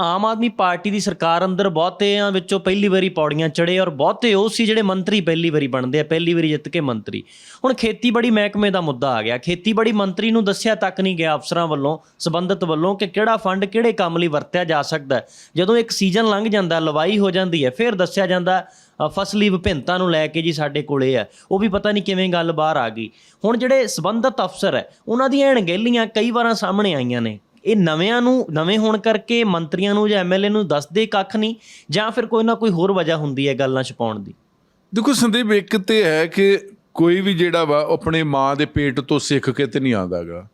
Aam Aadmi party ਦੀ ਸਰਕਾਰ ਅੰਦਰ ਬਹੁਤਿਆਂ ਵਿੱਚੋਂ ਪਹਿਲੀ ਵਾਰੀ ਪੌੜੀਆਂ ਚੜੇ ਔਰ ਬਹੁਤੇ ਉਹ ਸੀ ਜਿਹੜੇ ਮੰਤਰੀ ਪਹਿਲੀ ਵਾਰੀ ਬਣਦੇ ਆ, ਪਹਿਲੀ ਵਾਰੀ ਜਿੱਤ ਕੇ ਮੰਤਰੀ। ਹੁਣ ਖੇਤੀਬਾੜੀ ਮਹਿਕਮੇ ਦਾ ਮੁੱਦਾ ਆ ਗਿਆ। ਖੇਤੀਬਾੜੀ ਮੰਤਰੀ ਨੂੰ ਦੱਸਿਆ ਤੱਕ ਨਹੀਂ ਗਿਆ ਅਫਸਰਾਂ ਵੱਲੋਂ, ਸਬੰਧਤ ਵੱਲੋਂ ਕਿ ਕਿਹੜਾ ਫੰਡ ਕਿਹੜੇ ਕੰਮ ਲਈ ਵਰਤਿਆ ਜਾ ਸਕਦਾ ਜਦੋਂ ਇੱਕ ਸੀਜ਼ਨ ਲੰਘ ਜਾਂਦਾ, ਲਵਾਈ ਹੋ ਜਾਂਦੀ ਹੈ, ਫਿਰ ਦੱਸਿਆ ਜਾਂਦਾ ਫਸਲੀ ਵਿਭਿੰਨਤਾ ਨੂੰ ਲੈ ਕੇ ਜੀ ਸਾਡੇ ਕੋਲੇ ਹੈ। ਉਹ ਵੀ ਪਤਾ ਨਹੀਂ ਕਿਵੇਂ ਗੱਲ ਬਾਹਰ ਆ ਗਈ। ਹੁਣ ਜਿਹੜੇ ਸਬੰਧਤ ਅਫਸਰ ਹੈ, ਉਹਨਾਂ ਦੀਆਂ ਅਣਗਹਿਲੀਆਂ ਕਈ ਵਾਰਾਂ ਸਾਹਮਣੇ ਆਈਆਂ ਨੇ। ਇਹ ਨਵਿਆਂ ਨੂੰ ਨਵੇਂ ਹੋਣ ਕਰਕੇ ਮੰਤਰੀਆਂ ਨੂੰ ਜਾਂ ਐਮਐਲਏ ਨੂੰ ਦੱਸਦੇ ਕੱਖ ਨਹੀਂ ਜਾਂ ਫਿਰ ਕੋਈ ਨਾ ਕੋਈ ਹੋਰ ਵਜ੍ਹਾ ਹੁੰਦੀ ਹੈ ਗੱਲਾਂ ਛਪਾਉਣ ਦੀ? ਦੇਖੋ ਸੰਦੀਪ ਇੱਕ ਤੇ ਹੈ ਕਿ ਕੋਈ ਵੀ ਜਿਹੜਾ ਵਾ ਆਪਣੇ ਮਾਂ ਦੇ ਪੇਟ ਤੋਂ ਸਿੱਖ ਕੇ ਤੇ ਨਹੀਂ ਆਉਂਦਾਗਾ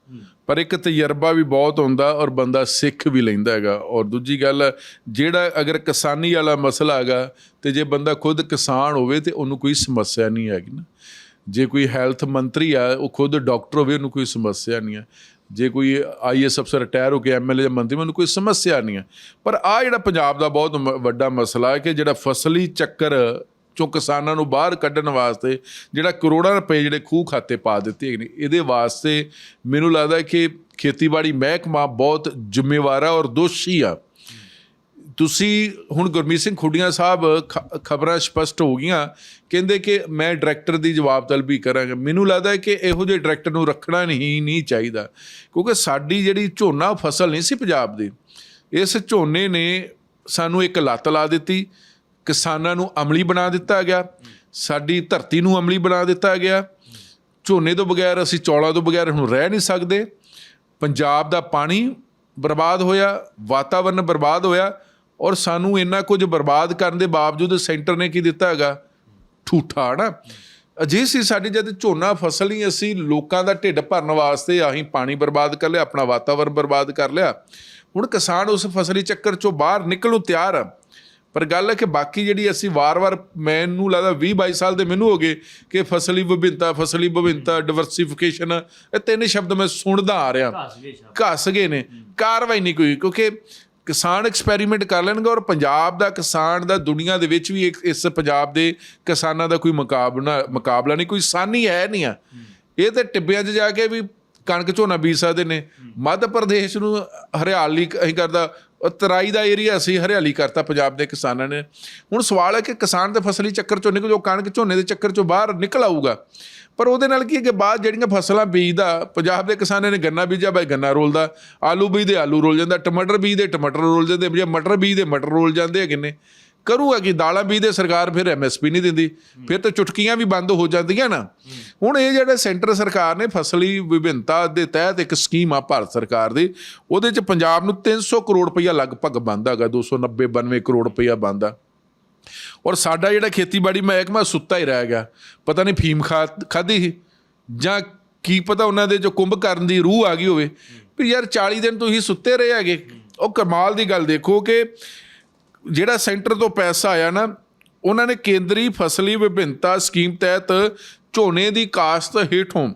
ਪਰ ਇੱਕ ਤਜਰਬਾ ਵੀ ਬਹੁਤ ਹੁੰਦਾ ਔਰ ਬੰਦਾ ਸਿੱਖ ਵੀ ਲੈਂਦਾ ਹੈਗਾ। ਔਰ ਦੂਜੀ ਗੱਲ ਜਿਹੜਾ ਅਗਰ ਕਿਸਾਨੀ ਵਾਲਾ ਮਸਲਾ ਹੈਗਾ ਤੇ ਜੇ ਬੰਦਾ ਖੁਦ ਕਿਸਾਨ ਹੋਵੇ ਤੇ ਉਹਨੂੰ ਕੋਈ ਸਮੱਸਿਆ ਨਹੀਂ ਹੈਗੀ ਨਾ। ਜੇ ਕੋਈ ਹੈਲਥ ਮੰਤਰੀ ਆ ਉਹ ਖੁਦ ਡਾਕਟਰ ਹੋਵੇ ਉਹਨੂੰ ਕੋਈ ਸਮੱਸਿਆ ਨਹੀਂ ਹੈ। ਜੇ ਕੋਈ ਆਈਐਸ ਅਫਸਰ ਰਿਟਾਇਰ ਹੋ ਕੇ ਐਮਐਲਏ ਜਾਂ ਮੰਤਰੀ, ਮੈਨੂੰ ਕੋਈ ਸਮੱਸਿਆ ਨਹੀਂ ਹੈ। ਪਰ ਆ ਜਿਹੜਾ ਪੰਜਾਬ ਦਾ ਬਹੁਤ ਮ- ਵੱਡਾ ਮਸਲਾ ਹੈ ਕਿ ਜਿਹੜਾ ਫਸਲੀ ਚੱਕਰ ਚੋਂ ਕਿਸਾਨਾਂ ਨੂੰ ਬਾਹਰ ਕੱਢਣ ਵਾਸਤੇ ਜਿਹੜਾ ਕਰੋੜਾਂ ਰੁਪਏ ਜਿਹੜੇ ਖੂਹ ਖਾਤੇ ਪਾ ਦਿੱਤੇ ਨੇ, ਇਹਦੇ ਵਾਸਤੇ ਮੈਨੂੰ ਲੱਗਦਾ ਕਿ ਖੇਤੀਬਾੜੀ ਮਹਿਕਮਾ ਬਹੁਤ ਜ਼ਿੰਮੇਵਾਰ ਹੈ ਔਰ ਦੋਸ਼ੀ ਆ। ਤੁਸੀਂ ਹੁਣ ਗੁਰਮੀਤ ਸਿੰਘ ਖੁੱਡੀਆਂ ਸਾਹਿਬ ਖਬਰਾਂ ਸਪਸ਼ਟ ਹੋ ਗਈਆਂ, ਕਹਿੰਦੇ ਕਿ ਮੈਂ ਡਾਇਰੈਕਟਰ ਦੀ ਜਵਾਬ ਤਲਬੀ ਕਰਾਂਗਾ। ਮੈਨੂੰ ਲੱਗਦਾ ਹੈ ਕਿ ਇਹੋ ਜਿਹੇ ਡਾਇਰੈਕਟਰ ਨੂੰ ਰੱਖਣਾ ਨਹੀਂ ਨਹੀਂ ਚਾਹੀਦਾ, ਕਿਉਂਕਿ ਸਾਡੀ ਜਿਹੜੀ ਝੋਨਾ ਫਸਲ ਨਹੀਂ ਸੀ ਪੰਜਾਬ ਦੀ, ਇਸ ਝੋਨੇ ਨੇ ਸਾਨੂੰ ਇੱਕ ਲੱਤ ਲਾ ਦਿੱਤੀ, ਕਿਸਾਨਾਂ ਨੂੰ ਅਮਲੀ ਬਣਾ ਦਿੱਤਾ ਗਿਆ, ਸਾਡੀ ਧਰਤੀ ਨੂੰ ਅਮਲੀ ਬਣਾ ਦਿੱਤਾ ਗਿਆ। ਝੋਨੇ ਤੋਂ ਬਗੈਰ ਅਸੀਂ ਚੌਲਾਂ ਤੋਂ ਬਗੈਰ ਹੁਣ ਰਹਿ ਨਹੀਂ ਸਕਦੇ। ਪੰਜਾਬ ਦਾ ਪਾਣੀ ਬਰਬਾਦ ਹੋਇਆ, ਵਾਤਾਵਰਨ ਬਰਬਾਦ ਹੋਇਆ ਔਰ ਸਾਨੂੰ ਇੰਨਾ ਕੁਝ ਬਰਬਾਦ ਕਰਨ ਦੇ ਬਾਵਜੂਦ ਸੈਂਟਰ ਨੇ ਕੀ ਦਿੱਤਾ ਹੈਗਾ? ਠੂਠਾ ਨਾ ਅਜੇ ਸੀ ਸਾਡੀ ਜਦ ਝੋਨਾ ਫਸਲ ਹੀ ਅਸੀਂ ਲੋਕਾਂ ਦਾ ਢਿੱਡ ਭਰਨ ਵਾਸਤੇ ਆਹੀਂ ਪਾਣੀ ਬਰਬਾਦ ਕਰ ਲਿਆ ਆਪਣਾ ਵਾਤਾਵਰਨ ਬਰਬਾਦ ਕਰ ਲਿਆ। ਹੁਣ ਕਿਸਾਨ ਉਸ ਫਸਲੀ ਚੱਕਰ ਚੋਂ ਬਾਹਰ ਨਿਕਲਣ ਨੂੰ ਤਿਆਰ ਆ। ਪਰ ਗੱਲ ਹੈ ਕਿ ਬਾਕੀ ਜਿਹੜੀ ਅਸੀਂ ਵਾਰ-ਵਾਰ ਮੈਨੂੰ ਲੱਗਦਾ 20 22 ਸਾਲ ਦੇ ਮੈਨੂੰ ਹੋ ਗਏ ਕਿ ਫਸਲੀ ਵਿਭਿੰਨਤਾ ਫਸਲੀ ਵਿਭਿੰਨਤਾ ਡਿਵਰਸਿਫਿਕੇਸ਼ਨ ਇਹ ਤਿੰਨ ਸ਼ਬਦ ਮੈਂ ਸੁਣਦਾ ਆ ਰਿਹਾ। ਘਸ ਗਏ ਨੇ। ਕਾਰਵਾਈ ਨਹੀਂ ਕੋਈ ਕਿਉਂਕਿ ਕਿਸਾਨ ਐਕਸਪੈਰੀਮੈਂਟ ਕਰ ਲੈਣਗੇ ਔਰ ਪੰਜਾਬ ਦਾ ਕਿਸਾਨ ਦਾ ਦੁਨੀਆ ਦੇ ਵਿੱਚ ਵੀ ਇਸ ਪੰਜਾਬ ਦੇ ਕਿਸਾਨਾਂ ਦਾ ਕੋਈ ਮੁਕਾਬਲਾ ਮੁਕਾਬਲਾ ਨਹੀਂ, ਕੋਈ ਸਾਨੀ ਹੈ ਨਹੀਂ ਆ। ਇਹ ਤੇ ਟਿੱਬਿਆਂ 'ਚ ਜਾ ਕੇ ਵੀ ਕਣਕ ਝੋਨਾ ਬੀਜ ਸਕਦੇ ਨੇ। ਮੱਧ ਪ੍ਰਦੇਸ਼ ਨੂੰ ਹਰਿਆਲੀ ਅਸੀਂ ਕਰਦਾ ਤਰਾਈ ਦਾ ਏਰੀਆ ਅਸੀਂ ਹਰਿਆਲੀ ਕਰਤਾ ਪੰਜਾਬ ਦੇ ਕਿਸਾਨਾਂ ਨੇ। ਹੁਣ ਸਵਾਲ ਹੈ ਕਿ ਕਿਸਾਨ ਦੇ ਫਸਲੀ ਚੱਕਰ ਚੋਂ ਨਿਕਲ ਜੋ ਕਣਕ ਝੋਨੇ ਦੇ ਚੱਕਰ ਚੋਂ ਬਾਹਰ ਨਿਕਲ ਆਊਗਾ ਪਰ ਉਹਦੇ ਨਾਲ ਕੀ ਹੈ ਕਿ ਬਾਅਦ ਜਿਹੜੀਆਂ ਫਸਲਾਂ ਬੀਜਦਾ ਪੰਜਾਬ ਦੇ ਕਿਸਾਨਾਂ ਨੇ ਗੰਨਾ ਬੀਜਿਆ ਬਾਈ ਗੰਨਾ ਰੋਲਦਾ ਆਲੂ ਬੀਜਦੇ ਆਲੂ ਰੋਲ ਜਾਂਦਾ ਟਮਾਟਰ ਬੀਜਦੇ ਟਮਾਟਰ ਰੋਲ ਜਾਂਦੇ ਜੇ ਮਟਰ ਬੀਜਦੇ ਮਟਰ ਰੋਲ ਜਾਂਦੇ ਹੈਗੇ ਨੇ। ਕਰੂਗਾ ਕਿ ਦਾਲਾਂ ਬੀਜਦੇ ਸਰਕਾਰ ਫਿਰ ਐਮਐਸਪੀ ਨਹੀਂ ਦਿੰਦੀ। ਫਿਰ ਤਾਂ ਚੁਟਕੀਆਂ ਵੀ ਬੰਦ ਹੋ ਜਾਂਦੀਆਂ ਨਾ। ਹੁਣ ਇਹ ਜਿਹੜੇ ਸੈਂਟਰ ਸਰਕਾਰ ਨੇ ਫਸਲੀ ਵਿਭਿੰਨਤਾ ਦੇ ਤਹਿਤ ਇੱਕ ਸਕੀਮ ਆ ਭਾਰਤ ਸਰਕਾਰ ਦੀ, ਉਹਦੇ ਚ ਪੰਜਾਬ ਨੂੰ 300 ਕਰੋੜ ਰੁਪਈਆ ਲਗਭਗ ਬੰਦਾ ਹੈਗਾ 290 92 ਕਰੋੜ ਰੁਪਈਆ ਬੰਦਾ ਔਰ ਸਾਡਾ ਜਿਹੜਾ ਖੇਤੀਬਾੜੀ ਮਹਿਕਮਾ ਸੁੱਤਾ ਹੀ ਰਹਿ ਗਿਆ। ਪਤਾ ਨਹੀਂ ਫੀਮ ਖਾ, ਖਾਧੀ ਸੀ, ਜਾਂ ਕੀ ਪਤਾ ਉਹਨਾਂ ਦੇ ਜੋ ਕੁੰਭ ਕਰਨ ਦੀ ਰੂਹ ਆ ਗਈ ਹੋਵੇ। ਵੀ ਯਾਰ 40 ਦਿਨ ਤੁਸੀਂ ਸੁੱਤੇ ਰਹੇ ਹੈਗੇ। ਉਹ ਕਮਾਲ ਦੀ ਗੱਲ ਦੇਖੋ ਕਿ ਜਿਹੜਾ ਸੈਂਟਰ ਤੋਂ ਪੈਸਾ ਆਇਆ ਨਾ, ਉਹਨਾਂ ਨੇ ਕੇਂਦਰੀ ਫਸਲੀ ਵਿਭਿੰਨਤਾ ਸਕੀਮ ਤਹਿਤ ਝੋਨੇ ਦੀ ਕਾਸ਼ਤ ਹੇਠੋਂ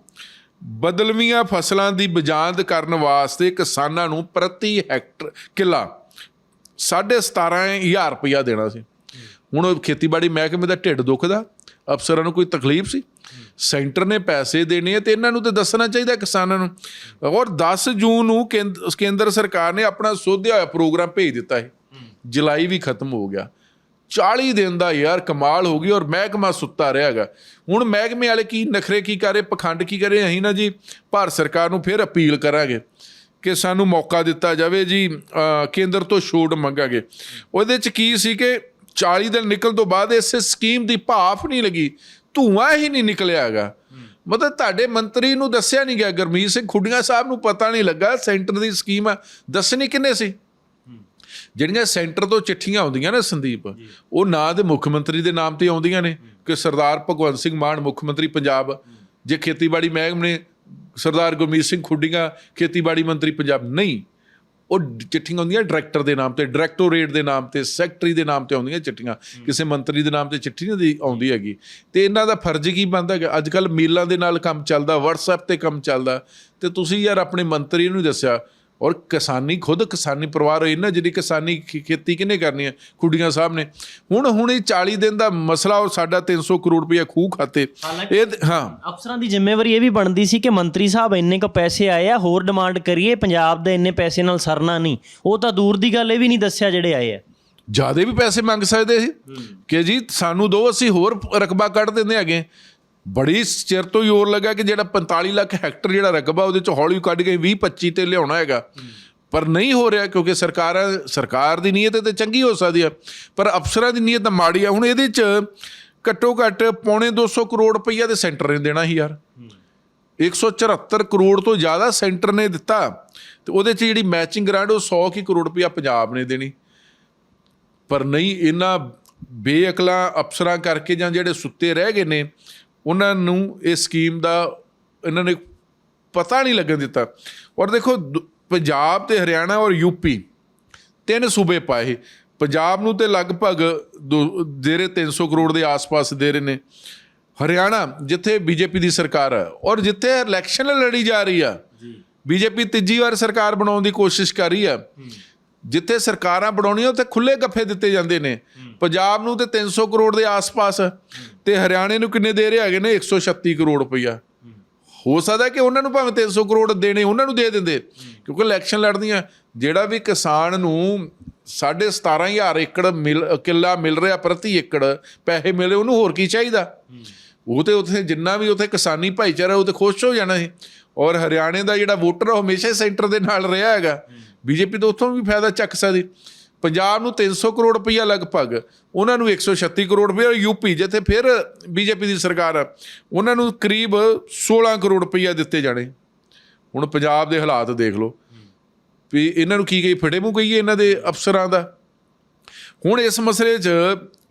ਬਦਲਵੀਆਂ ਫਸਲਾਂ ਦੀ ਬਜਾਂਦ ਕਰਨ ਵਾਸਤੇ ਕਿਸਾਨਾਂ ਨੂੰ ਪ੍ਰਤੀ ਹੈਕਟਰ ਕਿੱਲਾ 17500 ਰੁਪਇਆ ਦੇਣਾ ਸੀ। ਹੁਣ ਖੇਤੀਬਾੜੀ ਮਹਿਕਮੇ ਦਾ ਢਿੱਡ ਦੁਖਦਾ, ਅਫਸਰਾਂ ਨੂੰ ਕੋਈ ਤਕਲੀਫ ਸੀ। ਸੈਂਟਰ ਨੇ ਪੈਸੇ ਦੇਣੇ ਆ ਤੇ ਇਹਨਾਂ ਨੂੰ ਤੇ ਦੱਸਣਾ ਚਾਹੀਦਾ ਕਿਸਾਨਾਂ ਨੂੰ। ਔਰ 10 ਜੂਨ ਨੂੰ ਕੇਂਦ- ਕੇਂਦਰ ਸਰਕਾਰ ਨੇ ਆਪਣਾ ਸੋਧਿਆ ਹੋਇਆ ਪ੍ਰੋਗਰਾਮ ਭੇਜ ਦਿੱਤਾ ਹੈ ਜੁਲਾਈ ਵੀ ਖਤਮ ਹੋ ਗਿਆ। 40 ਦਿਨ ਦਾ ਯਾਰ ਕਮਾਲ ਹੋ ਗਈ ਔਰ ਮਹਿਕਮਾ ਸੁੱਤਾ ਰਿਹਾ ਹੈਗਾ। ਹੁਣ ਮਹਿਕਮੇ ਵਾਲੇ ਕੀ ਨਖਰੇ ਕੀ ਕਰੇ ਪਖੰਡ ਕੀ ਕਰੇ ਅਸੀਂ ਨਾ ਜੀ ਭਾਰਤ ਸਰਕਾਰ ਨੂੰ ਫਿਰ ਅਪੀਲ ਕਰਾਂਗੇ ਕਿ ਸਾਨੂੰ ਮੌਕਾ ਦਿੱਤਾ ਜਾਵੇ ਜੀ ਕੇਂਦਰ ਤੋਂ ਛੋਟ ਮੰਗਾਂਗੇ। ਉਹਦੇ ਚ ਕੀ ਸੀ ਕਿ 40 ਦਿਨ ਨਿਕਲਣ ਤੋਂ ਬਾਅਦ ਇਸ ਸਕੀਮ ਦੀ ਭਾਫ ਨਹੀਂ ਲੱਗੀ, ਧੂਆਂ ਹੀ ਨਹੀਂ ਨਿਕਲਿਆ ਹੈਗਾ। ਮਤਲਬ ਤੁਹਾਡੇ ਮੰਤਰੀ ਨੂੰ ਦੱਸਿਆ ਨਹੀਂ ਗਿਆ, ਗੁਰਮੀਤ ਸਿੰਘ ਖੁੱਡੀਆਂ ਸਾਹਿਬ ਨੂੰ ਪਤਾ ਨਹੀਂ ਲੱਗਾ, ਸੈਂਟਰ ਦੀ ਸਕੀਮ ਆ, ਦੱਸਣੀ ਕਿੰਨੇ ਸੀ? ਜਿਹੜੀਆਂ ਸੈਂਟਰ ਤੋਂ ਚਿੱਠੀਆਂ ਆਉਂਦੀਆਂ ਨਾ ਸੰਦੀਪ, ਉਹ ਨਾਂ ਦੇ ਮੁੱਖ ਮੰਤਰੀ ਦੇ ਨਾਮ ਤੇ ਆਉਂਦੀਆਂ ਨੇ, ਕਿ ਸਰਦਾਰ ਭਗਵੰਤ ਸਿੰਘ ਮਾਨ ਮੁੱਖ ਮੰਤਰੀ ਪੰਜਾਬ, ਜੇ ਖੇਤੀਬਾੜੀ ਮਹਿਕਮੇ ਨੇ ਸਰਦਾਰ ਗੁਰਮੀਤ ਸਿੰਘ ਖੁੱਡੀਆਂ, ਖੇਤੀਬਾੜੀ ਮੰਤਰੀ ਪੰਜਾਬ, ਨਹੀਂ। ਉਹ ਚਿੱਠੀਆਂ ਆਉਂਦੀਆਂ ਡਾਇਰੈਕਟਰ ਦੇ ਨਾਮ ਤੇ, ਡਾਇਰੈਕਟੋਰੇਟ ਦੇ ਨਾਮ ਤੇ, ਸੈਕਟਰੀ ਦੇ ਨਾਮ ਤੇ ਆਉਂਦੀਆਂ ਚਿੱਠੀਆਂ, ਕਿਸੇ ਮੰਤਰੀ ਦੇ ਨਾਮ ਤੇ ਚਿੱਠੀ ਨਹੀਂ ਦੀ- ਆਉਂਦੀ ਹੈਗੀ। ਤੇ ਇਹਨਾਂ ਦਾ ਫਰਜ਼ ਕੀ ਬਣਦਾ ਹੈਗਾ? ਅੱਜ ਕੱਲ ਮੇਲਾਂ ਦੇ ਨਾਲ ਕੰਮ ਚੱਲਦਾ, WhatsApp ਤੇ ਕੰਮ ਚੱਲਦਾ। ਤੇ ਤੁਸੀਂ ਯਾਰ ਆਪਣੇ ਮੰਤਰੀ ਨੂੰ ਹੀ ਦੱਸਿਆ ਔਰ ਕਿਸਾਨੀ ਖੁਦ ਕਿਸਾਨੀ ਪਰਿਵਾਰ ਇਹਨਾਂ ਜਿਹੜੀ ਕਿਸਾਨੀ ਖੇ- ਖੇਤੀ ਕਿਹਨੇ ਕਰਨੀ ਹੈ ਖੁੱਡੀਆਂ ਸਾਹਿਬ ਨੇ। ਹੁਣ ਹੁਣ ਇਹ 40 ਦਿਨ ਦਾ ਮਸਲਾ ਔਰ ਸਾਡਾ 300 ਕਰੋੜ ਰੁਪਇਆ ਖੂਹ ਖਾਤੇ। ਇਹ ਹਾਂ। ਅਫਸਰਾਂ ਦੀ ਜ਼ਿੰਮੇਵਾਰੀ ਇਹ ਵੀ ਬਣਦੀ ਸੀ ਕਿ ਮੰਤਰੀ ਸਾਹਿਬ ਇੰਨੇ ਕ ਪੈਸੇ ਆਏ ਆ ਹੋਰ ਡਿਮਾਂਡ ਕਰੀਏ ਪੰਜਾਬ ਦੇ ਇੰਨੇ ਪੈਸੇ ਨਾਲ ਸਰਨਾ ਨਹੀਂ। ਉਹ ਤਾਂ ਦੂਰ ਦੀ ਗੱਲ ਇਹ ਵੀ ਨਹੀਂ ਦੱਸਿਆ ਜਿਹੜੇ ਆਏ ਆ। ਜਿਆਦੇ ਵੀ ਪੈਸੇ ਮੰਗ ਸਕਦੇ ਸੀ। ਕਿ ਜੀ ਸਾਨੂੰ ਦੋ ਅਸੀਂ ਹੋਰ ਰਕਬਾ ਕੱਢ ਦਿੰਦੇ ਹੈਗੇ। ਬੜੀ ਚਿਰ ਤੋਂ ਜ਼ੋਰ ਲੱਗਾ ਕਿ ਜਿਹੜਾ 45 ਲੱਖ ਹੈਕਟਰ ਜਿਹੜਾ ਰਕਬਾ ਉਹਦੇ ਚ ਹੌਲੀ ਕੱਢ ਕੇ 20 25 ਤੇ ਲਿਆਉਣਾ ਹੈਗਾ। ਪਰ ਨਹੀਂ ਹੋ ਰਿਹਾ ਕਿਉਂਕਿ ਸਰਕਾਰਾਂ, ਸਰਕਾਰ ਦੀ ਨੀਅਤ ਤੇ ਚੰਗੀ ਹੋ ਸਕਦੀ ਹੈ ਪਰ ਅਫਸਰਾਂ ਦੀ ਨੀਅਤ ਤਾਂ ਮਾੜੀ ਆ। ਹੁਣ ਇਹਦੇ ਚ ਘੱਟੋ ਘੱਟ ਪੌਣੇ 200 ਕਰੋੜ ਰੁਪਈਆ ਦੇ ਸੈਂਟਰ ਨੇ ਦੇਣਾ ਸੀ ਯਾਰ। 174 ਕਰੋੜ ਤੋਂ ਜ਼ਿਆਦਾ ਸੈਂਟਰ ਨੇ ਦਿੱਤਾ। ਤੇ ਉਹਦੇ ਚ ਜਿਹੜੀ ਮੈਚਿੰਗ ਗ੍ਰਾਂਟ ਉਹ 100 ਕੀ ਕਰੋੜ ਰੁਪਈਆ ਪੰਜਾਬ ਨੇ ਦੇਣੀ। ਪਰ ਨਹੀਂ, ਇਹਨਾਂ ਬੇਅਕਲਾਂ ਅਫਸਰਾਂ ਕਰਕੇ ਜਾਂ ਜਿਹੜੇ ਸੁੱਤੇ ਰਹਿ ਗਏ ਨੇ ਉਹਨਾਂ ਨੂੰ ਇਹ ਸਕੀਮ ਦਾ ਇਹਨਾਂ ਨੇ ਪਤਾ ਨਹੀਂ ਲੱਗਣ ਦਿੱਤਾ। ਔਰ ਦੇਖੋ ਪੰਜਾਬ ਤੇ ਹਰਿਆਣਾ ਔਰ ਯੂਪੀ ਤਿੰਨ ਸੂਬੇ ਪਾਏ ਪੰਜਾਬ ਨੂੰ ਤੇ ਲਗਭਗ ਦੋ- ਦੇ ਰਹੇ 300 ਕਰੋੜ ਦੇ ਆਸ-ਪਾਸ ਦੇ ਰਹੇ ਨੇ। ਹਰਿਆਣਾ ਜਿੱਥੇ ਬੀਜੇਪੀ ਦੀ ਸਰਕਾਰ ਹੈ ਔਰ ਜਿੱਥੇ ਇਲੈਕਸ਼ਨ ਲੜੀ ਜਾ ਰਹੀ ਆ ਬੀਜੇਪੀ ਤੀਜੀ ਵਾਰ ਸਰਕਾਰ ਬਣਾਉਣ ਦੀ ਕੋਸ਼ਿਸ਼ ਕਰ ਰਹੀ ਆ। ਜਿੱਥੇ ਸਰਕਾਰਾਂ ਬਣਾਉਣੀਆਂ ਉੱਥੇ ਖੁੱਲੇ ਗੱਫੇ ਦਿੱਤੇ ਜਾਂਦੇ ਨੇ। ਪੰਜਾਬ ਨੂੰ ਤੇ 300 ਕਰੋੜ ਦੇ ਆਸ-ਪਾਸ। ਤੇ ਹਰਿਆਣੇ ਨੂੰ ਕਿੰਨੇ ਦੇ ਰਹੇ ਹੈਗੇ ਨੇ? 136 ਕਰੋੜ ਰੁਪਈਆ। ਹੋ ਸਕਦਾ ਕਿ ਉਹਨਾਂ ਨੂੰ ਭਾਵੇਂ 300 ਕਰੋੜ ਦੇਣੇ, ਉਹਨਾਂ ਨੂੰ ਦੇ ਦਿੰਦੇ, ਕਿਉਂਕਿ ਇਲੈਕਸ਼ਨ ਲੜਦੀਆਂ। ਜਿਹੜਾ ਵੀ ਕਿਸਾਨ ਨੂੰ 17500 ਏਕੜ ਮਿਲ, ਕਿੱਲਾ ਮਿਲ ਰਿਹਾ, ਪ੍ਰਤੀ ਏਕੜ ਪੈਸੇ ਮਿਲੇ, ਉਹਨੂੰ ਹੋਰ ਕੀ ਚਾਹੀਦਾ? ਉਹ ਤੇ ਉੱਥੇ ਜਿੰਨਾ ਵੀ ਉੱਥੇ ਕਿਸਾਨੀ ਭਾਈਚਾਰਾ, ਉਹ ਤੇ ਖੁਸ਼ ਹੋ ਜਾਣਾ ਸੀ। ਔਰ ਹਰਿਆਣੇ ਦਾ ਜਿਹੜਾ ਵੋਟਰ ਉਹ ਹਮੇਸ਼ਾ ਸੈਂਟਰ ਦੇ ਨਾਲ ਰਿਹਾ ਹੈਗਾ। ਬੀਜੇਪੀ ਤੋਂ ਉੱਥੋਂ ਵੀ ਫਾਇਦਾ ਚੱਕ ਸਕਦੀ। ਪੰਜਾਬ ਨੂੰ 300 ਕਰੋੜ ਰੁਪਈਆ ਲਗਭਗ, ਉਹਨਾਂ ਨੂੰ 136 ਕਰੋੜ ਰੁਪਈਆ, ਔਰ ਯੂਪੀ ਜਿੱਥੇ ਫਿਰ ਬੀਜੇਪੀ ਦੀ ਸਰਕਾਰ ਆ ਉਹਨਾਂ ਨੂੰ ਕਰੀਬ 16 ਕਰੋੜ ਰੁਪਈਆ ਦਿੱਤੇ ਜਾਣੇ। ਹੁਣ ਪੰਜਾਬ ਦੇ ਹਾਲਾਤ ਦੇਖ ਲਓ, ਵੀ ਇਹਨਾਂ ਨੂੰ ਕੀ ਗਈ ਫੜੇ ਮੂੰਹ ਕਹੀਏ ਇਹਨਾਂ ਦੇ ਅਫਸਰਾਂ ਦਾ। ਹੁਣ ਇਸ ਮਸਲੇ 'ਚ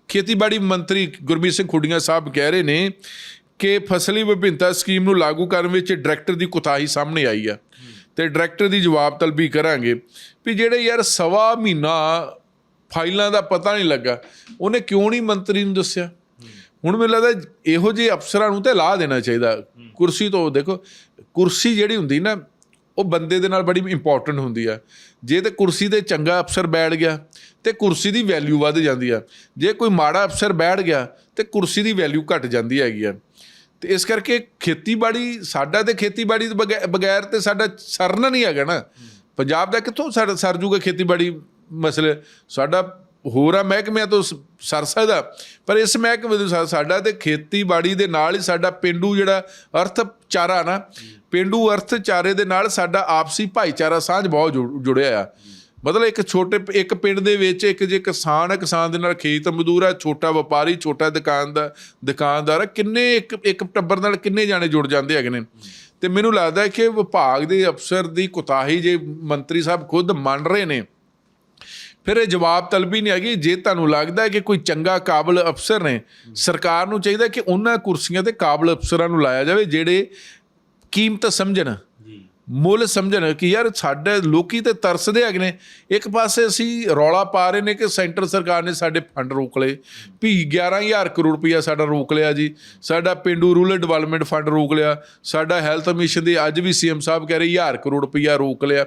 ਖੇਤੀਬਾੜੀ ਮੰਤਰੀ ਗੁਰਮੀਤ ਸਿੰਘ ਖੁੱਡੀਆਂ ਸਾਹਿਬ ਕਹਿ ਰਹੇ ਨੇ ਕਿ ਫਸਲੀ ਵਿਭਿੰਨਤਾ ਸਕੀਮ ਨੂੰ ਲਾਗੂ ਕਰਨ ਵਿੱਚ ਡਾਇਰੈਕਟਰ ਦੀ ਕੁਤਾਹੀ ਸਾਹਮਣੇ ਆਈ ਆ। ਤੇ ਡਾਇਰੈਕਟਰ ਦੀ ਜਵਾਬ ਤਲਬੀ ਕਰਾਂਗੇ ਵੀ ਜਿਹੜੇ ਯਾਰ ਸਵਾ ਮਹੀਨਾ ਫਾਈਲਾਂ ਦਾ ਪਤਾ ਨਹੀਂ ਲੱਗਾ, ਉਹਨੇ ਕਿਉਂ ਨਹੀਂ ਮੰਤਰੀ ਨੂੰ ਦੱਸਿਆ? ਹੁਣ ਮੈਨੂੰ ਲੱਗਦਾ ਇਹੋ ਜਿਹੇ ਅਫਸਰਾਂ ਨੂੰ ਤੇ ਲਾ ਦੇਣਾ ਚਾਹੀਦਾ। ਕੁਰਸੀ ਤੋਂ ਦੇਖੋ, ਕੁਰਸੀ ਜਿਹੜੀ ਹੁੰਦੀ ਨਾ, ਉਹ ਬੰਦੇ ਦੇ ਨਾਲ ਬੜੀ ਇੰਪੋਰਟੈਂਟ ਹੁੰਦੀ ਆ। ਜੇ ਤੇ ਕੁਰਸੀ ਤੇ ਚੰਗਾ ਅਫਸਰ ਬੈਠ ਗਿਆ, ਤੇ ਕੁਰਸੀ ਦੀ ਵੈਲਿਊ ਵੱਧ ਜਾਂਦੀ ਆ। ਜੇ ਕੋਈ ਮਾੜਾ ਅਫਸਰ ਬੈਠ ਗਿਆ, ਤੇ ਕੁਰਸੀ ਦੀ ਵੈਲਿਊ ਘਟ ਜਾਂਦੀ ਹੈਗੀ ਆ। ਤੇ ਇਸ ਕਰਕੇ ਖੇਤੀਬਾੜੀ, ਸਾਡਾ ਤੇ ਖੇਤੀਬਾੜੀ ਬਗੈ- ਬਗੈਰ ਤੇ ਸਾਡਾ ਸਰਨਾ ਨਹੀਂ ਹੈਗਾ ਨਾ। ਪੰਜਾਬ ਦਾ ਕਿੱਥੋਂ ਸਰ ਸਰ ਜੂਗਾ ਖੇਤੀਬਾੜੀ ਮਸਲੇ? ਸਾਡਾ ਹੋਰਾਂ ਮਹਿਕਮਿਆਂ ਤੋਂ ਸ- ਸਰ ਸਕਦਾ। ਪਰ ਇਸ ਮਹਿਕਮੇ ਦੇ ਸਾ- ਸਾਡਾ ਤੇ ਖੇਤੀਬਾੜੀ ਦੇ ਨਾਲ ਹੀ ਸਾਡਾ ਪਿੰਡੂ ਜਿਹੜਾ ਅਰਥਚਾਰਾ ਨਾ, ਪਿੰਡੂ ਅਰਥਚਾਰੇ ਦੇ ਨਾਲ ਸਾਡਾ ਆਪਸੀ ਭਾਈਚਾਰਾ ਸਾਂਝ ਬਹੁਤ ਜੁੜ- ਜੁੜਿਆ ਆ। ਮਤਲਬ ਇੱਕ ਛੋਟੇ ਇੱਕ ਪਿੰਡ ਦੇ ਵਿੱਚ ਇੱਕ ਜੇ ਕਿਸਾਨ ਹੈ, ਕਿਸਾਨ ਦੇ ਨਾਲ ਖੇਤ ਮਜ਼ਦੂਰ ਹੈ, ਛੋਟਾ ਵਪਾਰੀ, ਛੋਟਾ ਦੁਕਾਨਦਾਰ ਦੁਕਾਨਦਾਰ ਹੈ, ਕਿੰਨੇ ਇੱਕ ਇੱਕ ਟੱਬਰ ਨਾਲ ਕਿੰਨੇ ਜਾਣੇ ਜੁੜ ਜਾਂਦੇ ਹੈਗੇ ਨੇ? ਤੇ ਮੈਨੂੰ ਲੱਗਦਾ ਹੈ ਕਿ ਵਿਭਾਗ ਦੇ ਅਫਸਰ ਦੀ ਕੁਤਾਹੀ ਜੇ ਮੰਤਰੀ ਸਾਹਿਬ ਖੁਦ ਮੰਨ ਰਹੇ ਨੇ, ਫਿਰ ਇਹ ਜਵਾਬ ਤਲਬੀ ਨਹੀਂ ਹੈਗੀ। ਜੇ ਤੁਹਾਨੂੰ ਲੱਗਦਾ ਹੈ ਕਿ ਕੋਈ ਚੰਗਾ ਕਾਬਲ ਅਫਸਰ ਨੇ, ਸਰਕਾਰ ਨੂੰ ਚਾਹੀਦਾ ਕਿ ਉਹਨਾਂ ਕੁਰਸੀਆਂ ਤੇ ਕਾਬਲ ਅਫਸਰਾਂ ਨੂੰ ਲਾਇਆ ਜਾਵੇ, ਜਿਹੜੇ ਕੀਮਤ ਸਮਝਣ। ਮੁੱਲ ਸਮਝਣ ਕਿ ਯਾਰ ਸਾਡੇ ਲੋਕੀ ਤੇ ਤਰਸਦੇ ਹੈਗੇ ਨੇ। ਇੱਕ ਪਾਸੇ ਅਸੀਂ ਰੌਲਾ ਪਾ ਰਹੇ ਨੇ ਕਿ ਸੈਂਟਰ ਸਰਕਾਰ ਨੇ ਸਾਡੇ ਫੰਡ ਰੋਕ ਲਏ। ਵੀ 11000 ਕਰੋੜ ਰੁਪਇਆ ਸਾਡਾ ਰੋਕ ਲਿਆ ਜੀ। ਸਾਡਾ ਪਿੰਡੂ ਰੂਰਲ ਡਿਵੈਲਪਮੈਂਟ ਫੰਡ ਰੋਕ ਲਿਆ। ਸਾਡਾ ਹੈਲਥ ਮਿਸ਼ਨ ਦੇ ਅੱਜ ਵੀ ਸੀਐਮ ਸਾਹਿਬ ਕਹਿ ਰਹੇ 1000 ਕਰੋੜ ਰੁਪਇਆ ਰੋਕ ਲਿਆ।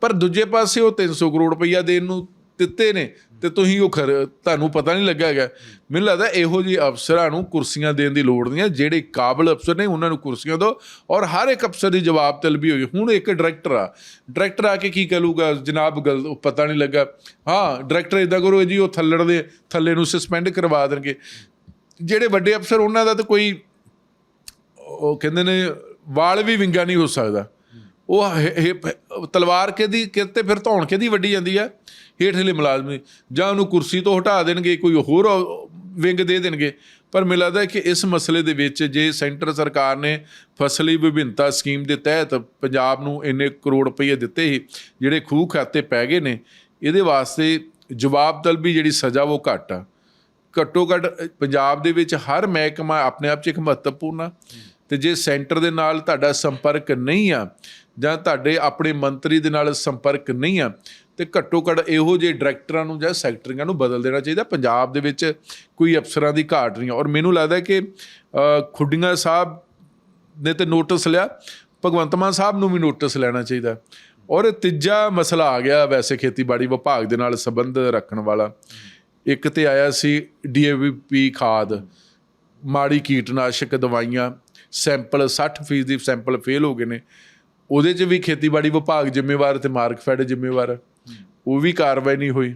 ਪਰ ਦੂਜੇ ਪਾਸੇ ਉਹ 300 ਕਰੋੜ ਰੁਪਇਆ ਦੇਣ ਨੂੰ ਦਿੱਤੇ ਨੇ ਤੇ ਤੁਸੀਂ ਉਹ ਖਰ ਤੁਹਾਨੂੰ ਪਤਾ ਨਹੀਂ ਲੱਗਾ ਹੈਗਾ। ਮੈਨੂੰ ਲੱਗਦਾ ਇਹੋ ਜਿਹੇ ਅਫਸਰਾਂ ਨੂੰ ਕੁਰਸੀਆਂ ਦੇਣ ਦੀ ਲੋੜ ਨਹੀਂ ਹੈ। ਜਿਹੜੇ ਕਾਬਲ ਅਫਸਰ ਨੇ, ਉਹਨਾਂ ਨੂੰ ਕੁਰਸੀਆਂ ਦਿਓ ਔਰ ਹਰ ਇੱਕ ਅਫਸਰ ਦੀ ਜਵਾਬ ਤਲਬੀ ਹੋਈ ਹੁਣ ਇੱਕ ਡਾਇਰੈਕਟਰ ਆ। ਡਾਇਰੈਕਟਰ ਆ ਕੇ ਕੀ ਕਹੂਗਾ ਜਨਾਬ ਗੱਲ ਉਹ ਪਤਾ ਨਹੀਂ ਲੱਗਾ। ਹਾਂ, ਡਾਇਰੈਕਟਰ ਇਦਾਂ ਕਰੋ ਜੀ, ਉਹ ਥੱਲੜ ਦੇ ਥੱਲੇ ਨੂੰ ਸਸਪੈਂਡ ਕਰਵਾ ਦੇਣਗੇ। ਜਿਹੜੇ ਵੱਡੇ ਅਫਸਰ, ਉਹਨਾਂ ਦਾ ਤਾਂ ਕੋਈ ਉਹ ਕਹਿੰਦੇ ਨੇ, ਵਾਲ ਵੀ ਵਿੰਗਾ ਨਹੀਂ ਹੋ ਸਕਦਾ। ਉਹ ਹ- ਹ- ਤਲਵਾਰ ਕਿਹਦੀ ਕਿਤੇ ਫਿਰ ਧੌਣ ਕਿਹਦੀ ਵੱਡੀ ਜਾਂਦੀ ਆ? ਹੇਠਲੇ ਮੁਲਾਜ਼ਮ ਜਾਂ ਉਹਨੂੰ ਕੁਰਸੀ ਤੋਂ ਹਟਾ ਦੇਣਗੇ, ਕੋਈ ਹੋਰ ਵਿੰਗ ਦੇ ਦੇਣਗੇ। ਪਰ ਮੈਨੂੰ ਲੱਗਦਾ ਕਿ ਇਸ ਮਸਲੇ ਦੇ ਵਿੱਚ ਜੇ ਸੈਂਟਰ ਸਰਕਾਰ ਨੇ ਫਸਲੀ ਵਿਭਿੰਨਤਾ ਸਕੀਮ ਦੇ ਤਹਿਤ ਪੰਜਾਬ ਨੂੰ ਇੰਨੇ ਕਰੋੜ ਰੁਪਏ ਦਿੱਤੇ ਸੀ, ਜਿਹੜੇ ਖੂਹ ਖਾਤੇ ਪੈ ਗਏ ਨੇ, ਇਹਦੇ ਵਾਸਤੇ ਜਵਾਬ ਤਲਬੀ ਜਿਹੜੀ ਸਜ਼ਾ ਉਹ ਘੱਟ ਆ। ਘੱਟੋ ਘੱਟ ਪੰਜਾਬ ਦੇ ਵਿੱਚ ਹਰ ਮਹਿਕਮਾ ਆਪਣੇ ਆਪ 'ਚ ਇੱਕ ਮਹੱਤਵਪੂਰਨ ਆ। ਤੇ ਜੇ ਸੈਂਟਰ ਦੇ ਨਾਲ ਤੁਹਾਡਾ ਸੰਪਰਕ ਨਹੀਂ ਆ ਜਾਂ ਤੁਹਾਡੇ ਆਪਣੇ ਮੰਤਰੀ ਦੇ ਨਾਲ ਸੰਪਰਕ ਨਹੀਂ ਆ, ਤੇ ਘੱਟੋ ਘੱਟ ਇਹੋ ਜਿਹੇ ਡਾਇਰੈਕਟਰਾਂ ਨੂੰ ਜਾਂ ਸੈਕਟਰੀਆਂ ਨੂੰ ਬਦਲ ਦੇਣਾ ਚਾਹੀਦਾ। ਪੰਜਾਬ ਦੇ ਵਿੱਚ ਕੋਈ ਅਫਸਰਾਂ ਦੀ ਘਾਟ ਨਹੀਂ ਔਰ ਮੈਨੂੰ ਲੱਗਦਾ ਕਿ ਖੁੱਡੀਆਂ ਸਾਹਿਬ ਨੇ ਤੇ ਨੋਟਿਸ ਲਿਆ, ਭਗਵੰਤ ਮਾਨ ਸਾਹਿਬ ਨੂੰ ਵੀ ਨੋਟਿਸ ਲੈਣਾ ਚਾਹੀਦਾ। ਔਰ ਤੀਜਾ ਮਸਲਾ ਆ ਗਿਆ ਵੈਸੇ ਖੇਤੀਬਾੜੀ ਵਿਭਾਗ ਦੇ ਨਾਲ ਸੰਬੰਧ ਰੱਖਣ ਵਾਲਾ। ਇੱਕ ਤੇ ਆਇਆ ਸੀ ਡੀਏਪੀ ਖਾਦ, ਮਾੜੀ ਕੀਟਨਾਸ਼ਕ ਦਵਾਈਆਂ, ਸੈਂਪਲ 60% ਦੀ ਸੈਂਪਲ ਫੇਲ ਹੋ ਗਏ ਨੇ। ਉਹਦੇ 'ਚ ਵੀ ਖੇਤੀਬਾੜੀ ਵਿਭਾਗ ਜ਼ਿੰਮੇਵਾਰ ਤੇ ਮਾਰਕਫੈਡ ਜ਼ਿੰਮੇਵਾਰ। ਉਹ ਵੀ ਕਾਰਵਾਈ ਨਹੀਂ ਹੋਈ।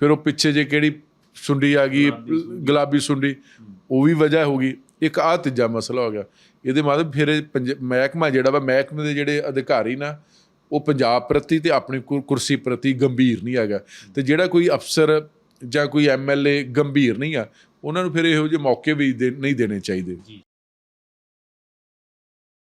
ਫਿਰ ਉਹ ਪਿੱਛੇ ਜੇ ਕਿਹੜੀ ਸੁੰਡੀ ਆ ਗਈ ਗੁਲਾਬੀ ਸੁੰਡੀ। ਉਹ ਵੀ ਵਜ੍ਹਾ ਹੋ ਗਈ। ਇੱਕ ਆ ਤੀਜਾ ਮਸਲਾ ਹੋ ਗਿਆ। ਇਹਦੇ ਮਤਲਬ ਫਿਰ ਮਹਿਕਮਾ ਜਿਹੜਾ ਵਾ ਮਹਿਕਮੇ ਦੇ ਜਿਹੜੇ ਅਧਿਕਾਰੀ ਨਾ ਉਹ ਪੰਜਾਬ ਪ੍ਰਤੀ ਤੇ ਆਪਣੀ ਕੁਰਸੀ ਪ੍ਰਤੀ ਗੰਭੀਰ ਨਹੀਂ ਹੈਗਾ। ਤੇ ਜਿਹੜਾ ਕੋਈ ਅਫਸਰ ਜਾਂ ਕੋਈ ਐਮਐਲਏ ਗੰਭੀਰ ਨਹੀਂ ਆ ਉਹਨਾਂ ਨੂੰ ਫਿਰ ਇਹੋ ਜਿਹੇ ਮੌਕੇ ਵੀ ਨਹੀਂ ਦੇਣੇ ਚਾਹੀਦੇ।